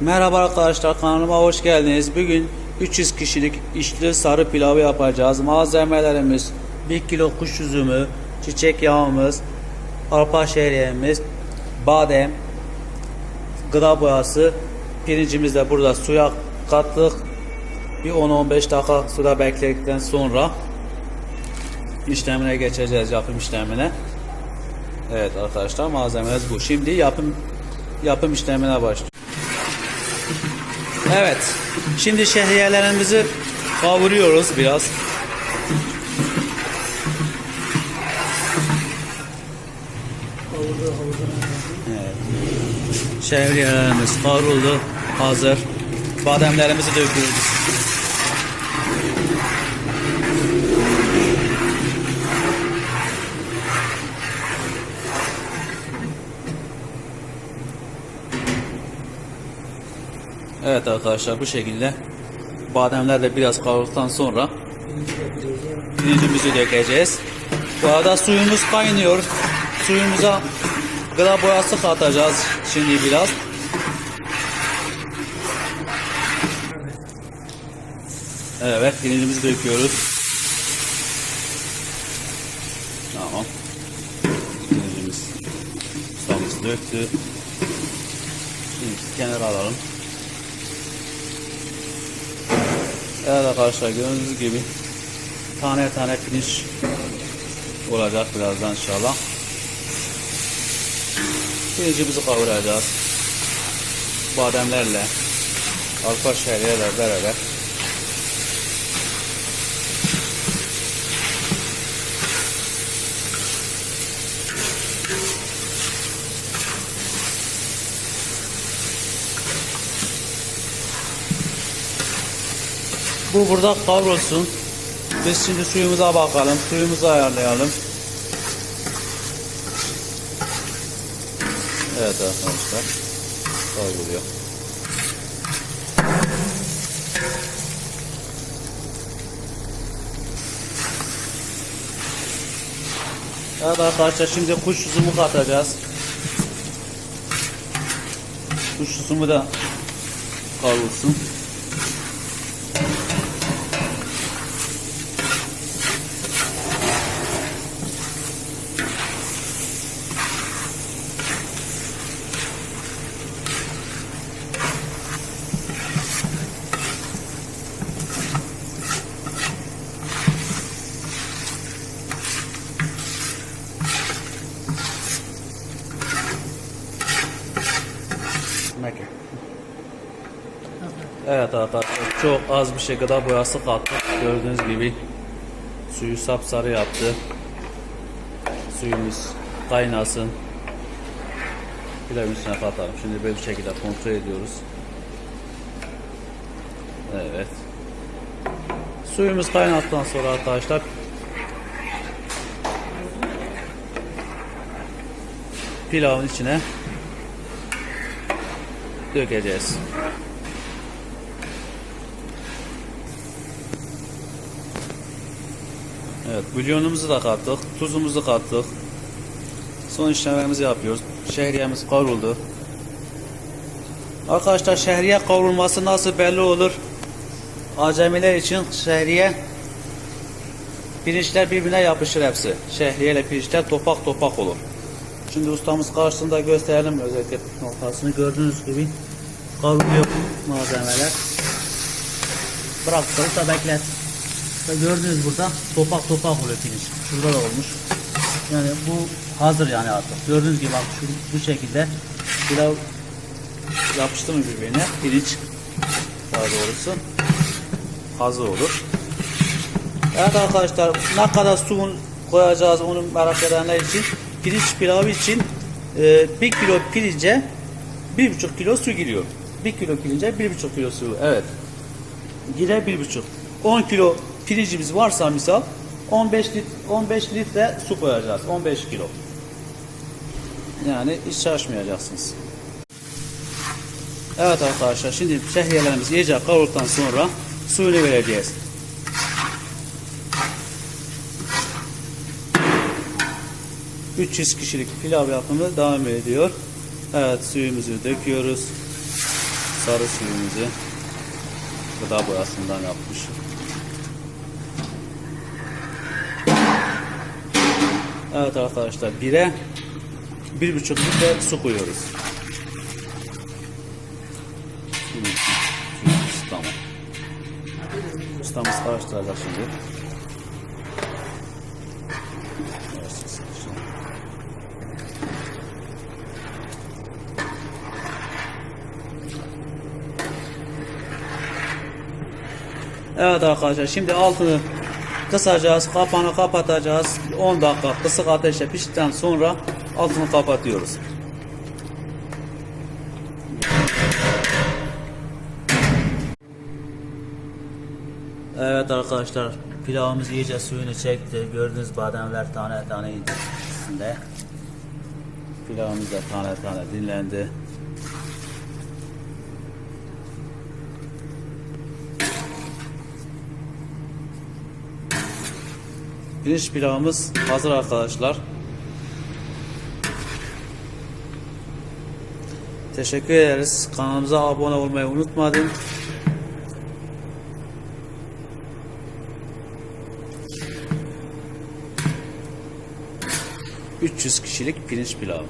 Merhaba arkadaşlar kanalıma hoş geldiniz. Bugün 300 kişilik içli sarı pilavı yapacağız. Malzemelerimiz 1 kilo kuş üzümü, çiçek yağımız, arpa şehriyemiz, badem, gıda boyası, pirincimiz de burada suya kattık. Bir 10-15 dakika suda bekledikten sonra işlemine geçeceğiz yapım işlemine. Evet arkadaşlar malzememiz bu. Şimdi yapım yapım işlemine başlıyoruz. Evet. Şimdi şehriyelerimizi kavuruyoruz biraz. Evet. Şehriyelerimiz kavruldu. Hazır. Bademlerimizi döküyoruz. Evet arkadaşlar bu şekilde bademler de biraz kavrulduktan sonra pirincimizi dökeceğiz. Bu arada suyumuz kaynıyor. Suyumuza gıda boyası katacağız şimdi biraz. Evet pirincimizi döküyoruz. Tamam. Pirincimiz ustamız döktü. Şimdi kenara alalım. Evet arkadaşlar gördüğünüz gibi tane tane pirinç olacak birazdan inşallah. Pirincimizi kavuracağız. Bademlerle, arpa şehriyeyle beraber. Bu burada kavrulsun. Biz şimdi suyumuza bakalım. Suyumuzu ayarlayalım. Evet arkadaşlar. Kavruluyor. Evet arkadaşlar şimdi kuş üzümü katacağız. Kuş üzümü de kavrulsun. Evet arkadaşlar çok az bir gıda boyası kattık. Gördüğünüz gibi suyu sapsarı yaptı. Suyumuz kaynasın. Pilavın içine katalım. Şimdi böyle bir şekilde kontrol ediyoruz. Evet. Suyumuz kaynattıktan sonra arkadaşlar pilavın içine dökeceğiz. Evet, bulyonumuzu da kattık, tuzumuzu kattık. Son işlemlerimizi yapıyoruz. Şehriyemiz kavruldu. Arkadaşlar şehriye kavrulması nasıl belli olur? Acemiler için şehriye pirinçler birbirine yapışır hepsi. Şehriye ile pirinçler topak topak olur. Şimdi ustamız karşısında gösterelim özellikle noktasını gördüğünüz gibi kavruluyor malzemeler. Bıraktık da beklet. Ve gördüğünüz burada topak topak oluyor pirinç. Şurada da olmuş. Yani bu hazır yani artık. Gördüğünüz gibi bak şu, bu şekilde pilav yapıştı mı birbirine pirinç daha doğrusu hazır olur. Evet arkadaşlar ne kadar su koyacağız onu merak edenler için pirinç pilavı için e, 1 kilo pirince 1,5 kilo su giriyor. 1 kilo pirince 1,5 kilo su. Evet. Gire 1,5. 10 kilo pirincimiz varsa misal 15 litre 15 litre su koyacağız. 15 kilo. Yani hiç şaşmayacaksınız. Evet arkadaşlar şimdi şehriyelerimiz iyice kavrulduktan sonra suyunu vereceğiz. ...300 kişilik pilav yapımı devam ediyor. Evet suyumuzu döküyoruz. sarı suyumuzu gıda boyasından yapmış. Evet arkadaşlar bire bir buçuk litre su koyuyoruz. Tamam. Ustamız karıştıracak şimdi. Evet arkadaşlar şimdi altını kısacağız. Kapağını kapatacağız. 10 dakika kısık ateşte piştikten sonra altını kapatıyoruz. Evet arkadaşlar pilavımız iyice suyunu çekti. Gördüğünüz bademler tane tane içinde. Pilavımız da tane tane dinlendi. Pirinç pilavımız hazır arkadaşlar. Teşekkür ederiz. Kanalımıza abone olmayı unutmayın. ...300 kişilik pirinç pilavı.